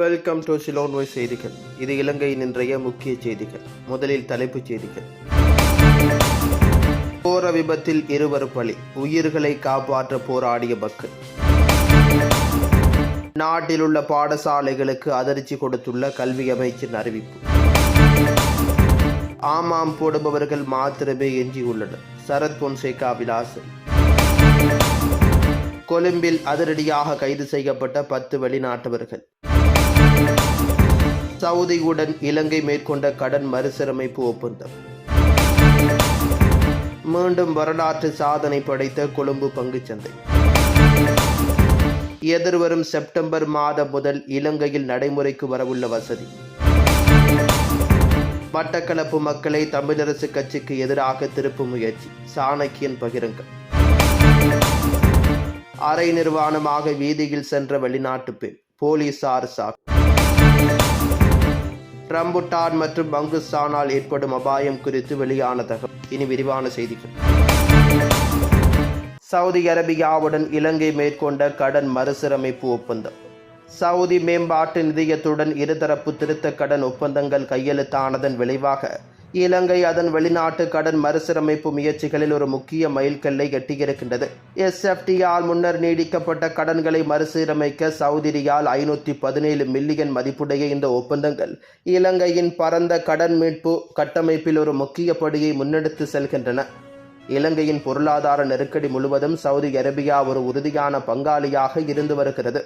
Welcome to சிலோன்வாய் செய்திகள் இது இலங்கையின் இன்றைய முக்கிய செய்திகள். முதலில் தலைப்புச் செய்திகள். போர விபத்தில் இருவர் பலி. உயிர்களை காப்பாற்ற போராடிய மக்கள் நாட்டில் உள்ள பாடசாலைகளுக்கு அதிர்ச்சி கொடுத்துள்ள கல்வி அமைச்சின் அறிவிப்பு. ஆமாம் போடுபவர்கள் மாத்திரமே எஞ்சியுள்ளனர் சரத் பொன்சேகா விலாசம். கொழும்பில் அதிரடியாக கைது செய்யப்பட்ட பத்து வெளிநாட்டவர்கள். சவுதியுடன் இலங்கை மேற்கொண்ட கடன் மறுசீரமைப்பு ஒப்பந்தம். மீண்டும் வரலாற்று சாதனை படைத்த கொழும்பு பங்குச்சந்தை. எதிர்வரும் செப்டம்பர் மாதம் முதல் இலங்கையில் நடைமுறைக்கு வரவுள்ள வசதி. மட்டக்களப்பு மக்களை தமிழரசு கட்சிக்கு எதிராக திருப்பும் முயற்சி சாணக்கியன் பகிரங்கம். அரை நிர்வாணமாக வீதியில் சென்ற வெளிநாட்டு பெண் போலீசார் சாக்கு ரம்புட்டான் மற்றும் பங்குஸ்தானால் ஏற்படும் அபாயம் குறித்து வெளியான தகவல். இனி விரிவான செய்திகள். சவுதி அரேபியாவுடன் இலங்கை மேற்கொண்ட கடன் மறுசீரமைப்பு ஒப்பந்தம். சவுதி மேம்பாட்டு நிதியத்துடன் இருதரப்பு திருத்த கடன் ஒப்பந்தங்கள் கையெழுத்தானதன் விளைவாக இலங்கை அதன் வெளிநாட்டு கடன் மறுசீரமைப்பு முயற்சிகளில் ஒரு முக்கிய மைல்கல்லை எட்டியிருக்கின்றது. எஸ்எஃப்டியால் முன்னர் நீடிக்கப்பட்ட கடன்களை மறுசீரமைக்க சவுதி ரியால் ஐநூற்றி பதினேழு மில்லியன் மதிப்புடைய இந்த ஒப்பந்தங்கள் இலங்கையின் பரந்த கடன் மீட்பு கட்டமைப்பில் ஒரு முக்கிய படியை முன்னெடுத்து செல்கின்றன. இலங்கையின் பொருளாதார நெருக்கடி முழுவதும் சவுதி அரேபியா ஒரு உறுதியான பங்காளியாக இருந்து வருகிறது.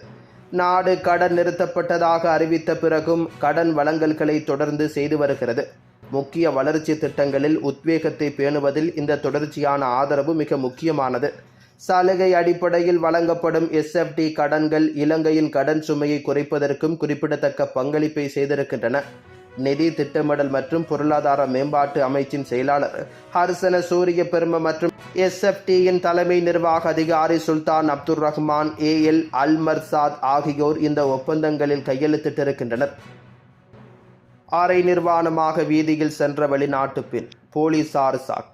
நாடு கடன் நிறுத்தப்பட்டதாக அறிவித்த பிறகும் கடன் வழங்கல்களை தொடர்ந்து செய்து வருகிறது. முக்கிய வளர்ச்சி திட்டங்களில் உத்வேகத்தை பேணுவதில் இந்த தொடர்ச்சியான ஆதரவு மிக முக்கியமானது. சலுகை அடிப்படையில் வழங்கப்படும் எஸ்எஃப்டி கடன்கள் இலங்கையின் கடன் சுமையை குறைப்பதற்கும் குறிப்பிடத்தக்க பங்களிப்பை செய்திருக்கின்றன. நிதி திட்டமிடல் மற்றும் பொருளாதார மேம்பாட்டு அமைச்சின் செயலாளர் ஹர்சன சூரிய பெரும மற்றும் எஸ்எஃப்டியின் தலைமை நிர்வாக அதிகாரி Sultan Abdul Rahman A L Al Marzad ஆகியோர் இந்த ஒப்பந்தங்களில் கையெழுத்திட்டிருக்கின்றனர். அரை நிர்வாணமாக வீதியில் சென்ற வெளிநாட்டு பெண் போலீசார் சாக்.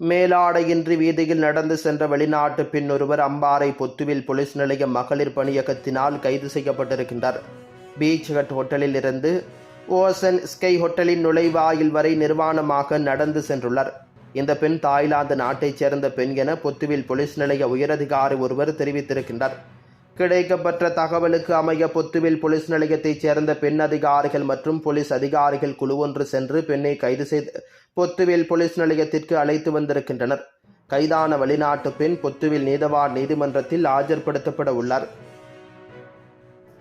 மேலாடையின்றி வீதியில் நடந்து சென்ற வெளிநாட்டு பெண் ஒருவர் அம்பாறை பொத்துவில் போலீஸ் நிலைய மகளிர் பணியகத்தினால் கைது செய்யப்பட்டிருக்கின்றார். பீச் ஹட் ஹோட்டலில் இருந்து ஓசன் ஸ்கை ஹோட்டலின் நுழைவாயில் வரை நிர்வாணமாக நடந்து சென்றுள்ளார். இந்த பெண் தாய்லாந்து நாட்டைச் சேர்ந்த பெண் என பொத்துவில் போலீஸ் நிலைய உயரதிகாரி ஒருவர் தெரிவித்திருக்கின்றார். கிடைக்கப்பட்ட தகவலுக்கு அமைய பொத்துவில் போலீஸ் நிலையத்தைச் சேர்ந்த பெண் அதிகாரிகள் மற்றும் போலீஸ் அதிகாரிகள் குழு ஒன்று சென்று பெண்ணை கைது செய்து பொத்துவில் போலீஸ் நிலையத்திற்கு அழைத்து வந்திருக்கின்றனர். கைதான வெளிநாட்டு பெண் பொத்துவில் நீதவான் நீதிமன்றத்தில் ஆஜர்படுத்தப்பட உள்ளார்.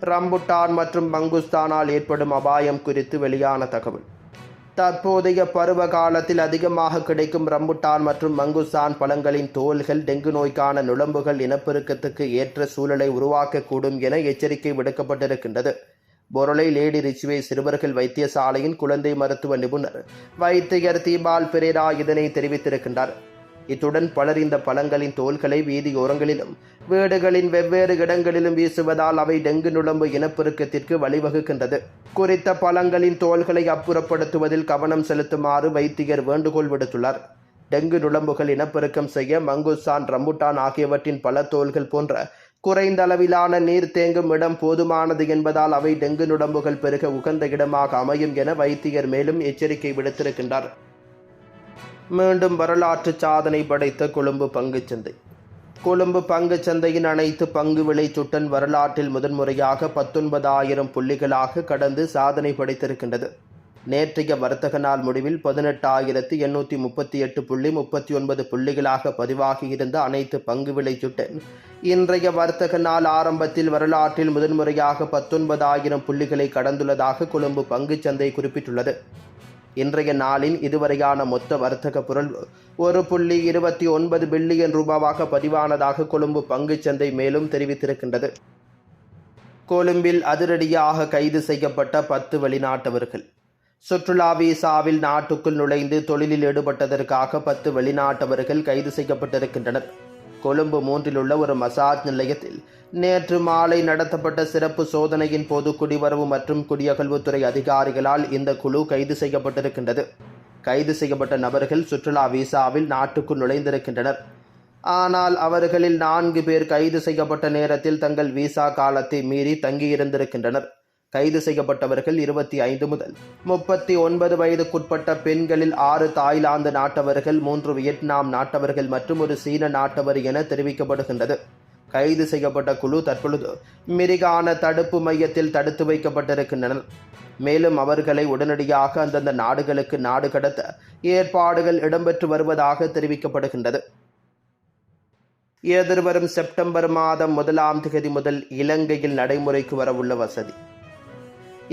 ரம்புட்டான் மற்றும் பங்குஸ்தானால் ஏற்படும் அபாயம் குறித்து வெளியான தகவல். தற்போதைய பருவ காலத்தில் அதிகமாக கிடைக்கும் ரம்புட்டான் மற்றும் மங்குசான் பழங்களின் தோல்கள் டெங்கு நோய்க்கான நுழம்புகள் இனப்பெருக்கத்துக்கு ஏற்ற சூழலை உருவாக்கக்கூடும் என எச்சரிக்கை விடுக்கப்பட்டிருக்கின்றது. பொருளை லேடி ரிச்வே சிறுவர்கள் வைத்தியசாலையின் குழந்தை மருத்துவ நிபுணர் வைத்தியர் தீபால் பெரேரா இதனை தெரிவித்திருக்கின்றார். இத்துடன் பலர் இந்த பழங்களின் தோல்களை வீதியோரங்களிலும் வீடுகளின் வெவ்வேறு இடங்களிலும் வீசுவதால் அவை டெங்கு நுழம்பு இனப்பெருக்கத்திற்கு வழிவகுக்கின்றது. குறித்த பழங்களின் தோல்களை அப்புறப்படுத்துவதில் கவனம் செலுத்துமாறு வைத்தியர் வேண்டுகோள் விடுத்துள்ளார். டெங்கு நுழம்புகள் இனப்பெருக்கம் செய்ய மங்குசான் ரம்புட்டான் ஆகியவற்றின் பல தோல்கள் போன்ற குறைந்த அளவிலான நீர் தேங்கும் இடம் போதுமானது என்பதால் அவை டெங்கு நுடம்புகள் பெருக உகந்த இடமாக அமையும் என வைத்தியர் மேலும் எச்சரிக்கை விடுத்திருக்கின்றார். மீண்டும் வரலாற்று சாதனை படைத்த கொழும்பு பங்குச்சந்தை கொழும்பு பங்குச் சந்தையின் அனைத்து பங்கு விலை சுட்டன் வரலாற்றில் முதன்முறையாக பத்தொன்பதாயிரம் புள்ளிகளாக கடந்து சாதனை படைத்திருக்கின்றது. நேற்றைய வர்த்தக நாள் முடிவில் பதினெட்டாயிரத்து எண்ணூற்றி முப்பத்தி எட்டு புள்ளி முப்பத்தி ஒன்பது புள்ளிகளாக பதிவாகியிருந்த அனைத்து பங்கு விலை சுட்டன் இன்றைய வர்த்தக நாள் ஆரம்பத்தில் வரலாற்றில் முதன்முறையாக பத்தொன்பதாயிரம் புள்ளிகளை கடந்துள்ளதாக கொழும்பு பங்குச் சந்தை குறிப்பிட்டுள்ளது. இன்றைய நாளின் இதுவரையான மொத்த வர்த்தக பொருள் ஒரு புள்ளி இருபத்தி ஒன்பது பில்லியன் ரூபாவாக பதிவானதாக கொழும்பு பங்குச்சந்தை மேலும் தெரிவித்திருக்கின்றது. கொழும்பில் அதிரடியாக கைது செய்யப்பட்ட பத்து வெளிநாட்டவர்கள். சுற்றுலா விசாவில் நாட்டுக்குள் நுழைந்து தொழிலில் ஈடுபட்டதற்காக பத்து வெளிநாட்டவர்கள் கைது செய்யப்பட்டிருக்கின்றனர். கொழும்பு மூன்றிலுள்ள ஒரு மசாஜ் நிலையத்தில் நேற்று மாலை நடத்தப்பட்ட சிறப்பு சோதனையின் போது குடிவரவு மற்றும் குடியகழ்வுத்துறை அதிகாரிகளால் இந்த குழு கைது செய்யப்பட்டிருக்கின்றது. கைது செய்யப்பட்ட நபர்கள் சுற்றுலா விசாவில் நாட்டுக்குள் நுழைந்திருக்கின்றனர். ஆனால் அவர்களில் நான்கு பேர் கைது செய்யப்பட்ட நேரத்தில் தங்கள் விசா காலத்தை மீறி தங்கியிருந்திருக்கின்றனர். கைது செய்யப்பட்டவர்கள் இருபத்தி ஐந்து முதல் முப்பத்தி ஒன்பது வயதுக்குட்பட்ட பெண்களில் ஆறு தாய்லாந்து நாட்டவர்கள் மூன்று வியட்நாம் நாட்டவர்கள் மற்றும் ஒரு சீன நாட்டவர் என தெரிவிக்கப்படுகின்றது. கைது செய்யப்பட்ட குழு தற்பொழுது மிரிகான தடுப்பு மையத்தில் தடுத்து வைக்கப்பட்டிருக்கின்றனர். மேலும் அவர்களை உடனடியாக அந்தந்த நாடுகளுக்கு நாடு கடத்த ஏற்பாடுகள் இடம்பெற்று வருவதாக தெரிவிக்கப்படுகின்றது. எதிர்வரும் செப்டம்பர் மாதம் முதலாம் தேதி முதல் இலங்கையில் நடைமுறைக்கு வரவுள்ள வசதி.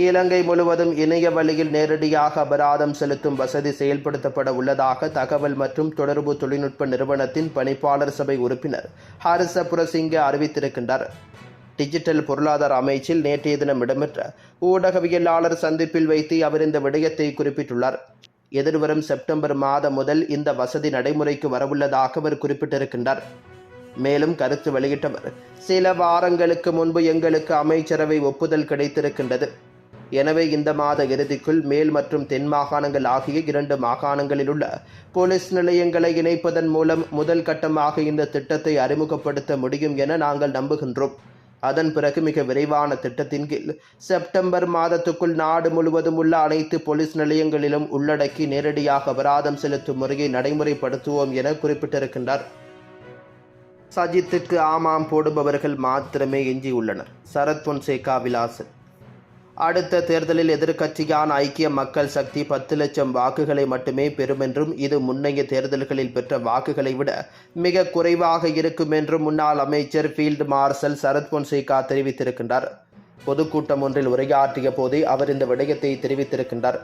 இலங்கை முழுவதும் இணைய வழியில் நேரடியாக அபராதம் செலுத்தும் வசதி செயல்படுத்தப்பட உள்ளதாக தகவல் மற்றும் தொடர்பு தொழில்நுட்ப நிறுவனத்தின் பணிப்பாளர் சபை உறுப்பினர் ஹரிச புரசிங்க அறிவித்திருக்கின்றார். டிஜிட்டல் பொருளாதார அமைச்சில் நேற்றைய தினம் இடம்பெற்ற ஊடகவியலாளர் சந்திப்பில் வைத்து அவர் இந்த விடயத்தை குறிப்பிட்டுள்ளார். எதிர்வரும் செப்டம்பர் மாதம் முதல் இந்த வசதி நடைமுறைக்கு வரவுள்ளதாக அவர் குறிப்பிட்டிருக்கின்றார். மேலும் கருத்து வெளியிட்டவர் சில வாரங்களுக்கு முன்பு எங்களுக்கு அமைச்சரவை ஒப்புதல் கிடைத்திருக்கின்றது. எனவே இந்த மாத இறுதிக்குள் மேல் மற்றும் தென் மாகாணங்கள் ஆகிய இரண்டு மாகாணங்களில் உள்ள போலீஸ் நிலையங்களை இணைப்பதன் மூலம் முதல் கட்டமாக இந்த திட்டத்தை அறிமுகப்படுத்த முடியும் என நாங்கள் நம்புகின்றோம். அதன் பிறகு மிக விரைவான திட்டத்தின் கீழ் செப்டம்பர் மாதத்துக்குள் நாடு முழுவதும் உள்ள அனைத்து போலீஸ் நிலையங்களிலும் உள்ளடக்கி நேரடியாக அபராதம் செலுத்தும் முறையை நடைமுறைப்படுத்துவோம் என குறிப்பிட்டிருக்கின்றார். சஜித்துக்கு ஆமாம் போடுபவர்கள் மாத்திரமே எஞ்சியுள்ளனர். சரத் பொன்சேகா விலாசன். அடுத்த தேர்தலில் எதிர்க்கட்சியான ஐக்கிய மக்கள் சக்தி பத்து லட்சம் வாக்குகளை மட்டுமே பெறும் என்றும் இது முன்னைய தேர்தல்களில் பெற்ற வாக்குகளை விட மிக குறைவாக இருக்கும் என்றும் முன்னாள் அமைச்சர் ஃபீல்டு மார்ஷல் சரத் பொன்சேகா தெரிவித்திருக்கின்றார். பொதுக்கூட்டம் ஒன்றில் உரையாற்றிய போதே அவர் இந்த விடயத்தை தெரிவித்திருக்கின்றார்.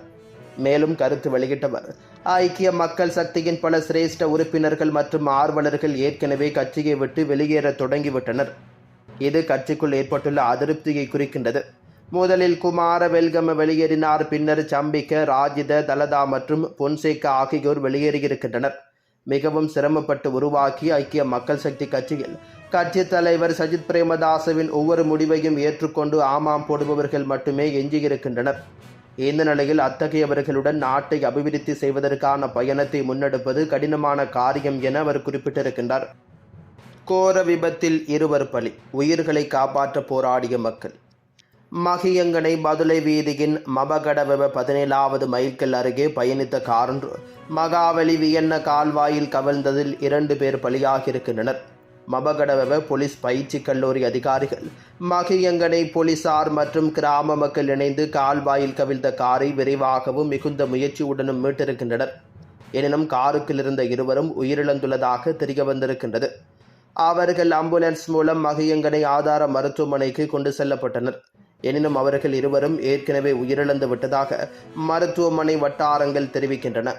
மேலும் கருத்து வெளியிட்டவர் ஐக்கிய மக்கள் சக்தியின் பல சிரேஷ்ட உறுப்பினர்கள் மற்றும் ஆர்வலர்கள் ஏற்கனவே கட்சியை விட்டு வெளியேற தொடங்கிவிட்டனர். இது கட்சிக்குள் ஏற்பட்டுள்ள அதிருப்தியை குறிக்கின்றது. முதலில் குமார வெல்கம வெளியேறினார். பின்னர் சம்பிக்க ராஜித தலதா மற்றும் பொன்சேகா ஆகியோர் வெளியேறியிருக்கின்றனர். மிகவும் சிரமப்பட்டு உருவாக்கி ஐக்கிய மக்கள் சக்தி கட்சியில் கட்சி தலைவர் சஜித் பிரேமதாசவின் ஒவ்வொரு முடிவையும் ஏற்றுக்கொண்டு ஆமாம் போடுபவர்கள் மட்டுமே எஞ்சியிருக்கின்றனர். இந்த நிலையில் அத்தகையவர்களுடன் நாட்டை அபிவிருத்தி செய்வதற்கான பயணத்தை முன்னெடுப்பது கடினமான காரியம் என அவர் குறிப்பிட்டிருக்கின்றார். கோர விபத்தில் இருவர் பலி. உயிர்களை காப்பாற்ற போராடிய மக்கள். மகியங்கனை மதுளை வீதியின் மபகடவெவ பதினேழாவது மைல்கல் அருகே பயணித்த காரொன்று மகாவலி வியன்ன கால்வாயில் கவிழ்ந்ததில் இரண்டு பேர் பலியாகியிருக்கின்றனர். மபகடவெவ போலீஸ் பயிற்சி கல்லூரி அதிகாரிகள் மகியங்கனை போலீசார் மற்றும் கிராம மக்கள் இணைந்து கால்வாயில் கவிழ்ந்த காரை விரைவாகவும் மிகுந்த முயற்சியுடனும் மீட்டிருக்கின்றனர். எனினும் காருக்கில் இருந்த இருவரும் உயிரிழந்துள்ளதாக தெரிய வந்திருக்கின்றது. அவர்கள் ஆம்புலன்ஸ் மூலம் மகியங்கனை ஆதார மருத்துவமனைக்கு கொண்டு செல்லப்பட்டனர். எனினும் அவர்கள் இருவரும் ஏற்கனவே உயிரிழந்து விட்டதாக மருத்துவமனை வட்டாரங்கள் தெரிவிக்கின்றன.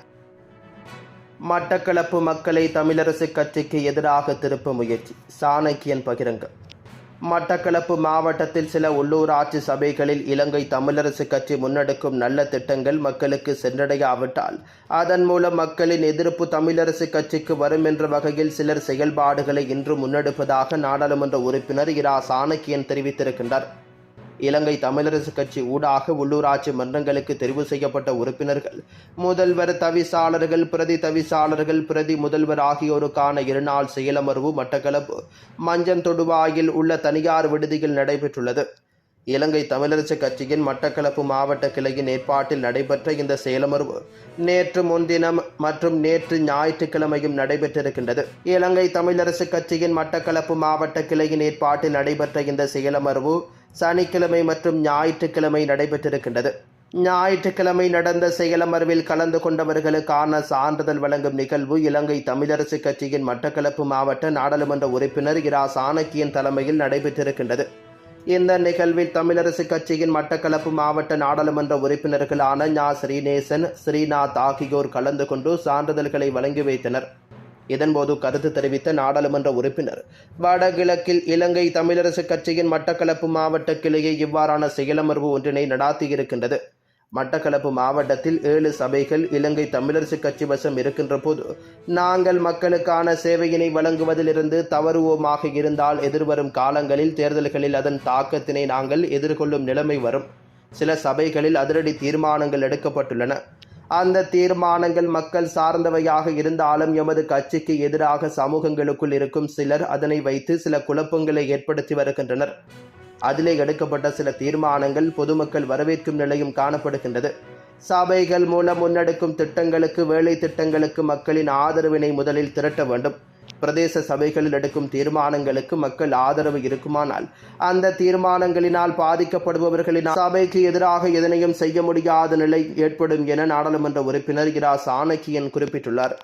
மட்டக்களப்பு மக்களை தமிழரசு கட்சிக்கு எதிராக திருப்ப முயற்சி. சாணக்கியன் பகிரங்கம். மட்டக்களப்பு மாவட்டத்தில் சில உள்ளூராட்சி சபைகளில் இலங்கை தமிழரசு கட்சி முன்னெடுக்கும் நல்ல திட்டங்கள் மக்களுக்கு சென்றடையாவிட்டால் அதன் மூலம் மக்களின் எதிர்ப்பு தமிழரசு கட்சிக்கு வரும் என்ற வகையில் சிலர் செயல்பாடுகளை இன்று முன்னெடுப்பதாக நாடாளுமன்ற உறுப்பினர் இரா. சாணக்கியன் தெரிவித்திருக்கின்றார். இலங்கை தமிழரசு கட்சி ஊடாக உள்ளூராட்சி மன்றங்களுக்கு தெரிவு செய்யப்பட்ட உறுப்பினர்கள் முதல்வர் தவிசாளர்கள் பிரதி தவிசாளர்கள் பிரதி முதல்வர் ஆகியோருக்கான இருநாள் செயலமர்வு மட்டக்களப்பு மஞ்சன் தொடுவாயில் உள்ள தனியார் விடுதியில் நடைபெற்றுள்ளது. இலங்கை தமிழரசு கட்சியின் மட்டக்களப்பு மாவட்ட கிளையின் ஏற்பாட்டில் நடைபெற்ற இந்த செயலமர்வு நேற்று முன்தினம் மற்றும் நேற்று ஞாயிற்றுக்கிழமையும் நடைபெற்றிருக்கின்றது. இலங்கை தமிழரசு கட்சியின் மட்டக்களப்பு மாவட்ட கிளையின் ஏற்பாட்டில் நடைபெற்ற இந்த செயலமர்வு சனிக்கிழமை மற்றும் ஞாயிற்றுக்கிழமை நடைபெற்றிருக்கின்றது. ஞாயிற்றுக்கிழமை நடந்த செயலமர்வில் கலந்து கொண்டவர்களுக்கான சான்றிதழ் வழங்கும் நிகழ்வு இலங்கை தமிழரசு கட்சியின் மட்டக்களப்பு மாவட்ட நாடாளுமன்ற உறுப்பினர் இரா. சாணக்கியன் தலைமையில் நடைபெற்றிருக்கின்றது. இந்த நிகழ்வில் தமிழரசு கட்சியின் மட்டக்களப்பு மாவட்ட நாடாளுமன்ற உறுப்பினர்களான ஞா. ஸ்ரீநேசன் ஸ்ரீநாத் ஆகியோர் கலந்து கொண்டு சான்றிதழ்களை வழங்கி வைத்தனர். இதன்போது கருத்து தெரிவித்த நாடாளுமன்ற உறுப்பினர் வடகிழக்கில் இலங்கை தமிழரசு கட்சியின் மட்டக்களப்பு மாவட்ட கிளையை இவ்வாறான செயலமர்வு ஒன்றினை நடாத்தியிருக்கின்றது. மட்டக்களப்பு மாவட்டத்தில் ஏழு சபைகள் இலங்கை தமிழரசு கட்சி வசம் இருக்கின்ற போது நாங்கள் மக்களுக்கான சேவையினை வழங்குவதிலிருந்து தவறுவோமாக இருந்தால் எதிர்வரும் காலங்களில் தேர்தல்களில் அதன் தாக்கத்தினை நாங்கள் எதிர்கொள்ளும் நிலைமை வரும். சில சபைகளில் அதிரடி தீர்மானங்கள் எடுக்கப்பட்டுள்ளன. அந்த தீர்மானங்கள் மக்கள் சார்ந்தவையாக இருந்தாலும் எமது கட்சிக்கு எதிராக சமூகங்களுக்குள் இருக்கும் சிலர் அதனை வைத்து சில குழப்பங்களை ஏற்படுத்தி வருகின்றனர். அதிலே எடுக்கப்பட்ட சில தீர்மானங்கள் பொதுமக்கள் வரவேற்கும் நிலையும் காணப்படுகின்றது. சபைகள் மூலம் முன்னெடுக்கும் திட்டங்களுக்கு வேலை திட்டங்களுக்கு மக்களின் ஆதரவினை முதலில் திரட்ட வேண்டும். பிரதேச சபைகளில் எடுக்கும் தீர்மானங்களுக்கு மக்கள் ஆதரவு இருக்குமானால் அந்த தீர்மானங்களினால் பாதிக்கப்படுபவர்களின் சபைக்கு எதிராக எதனையும் செய்ய முடியாத நிலை ஏற்படும் என நாடாளுமன்ற உறுப்பினர் இரா. சாணக்கியன் குறிப்பிட்டுள்ளார்.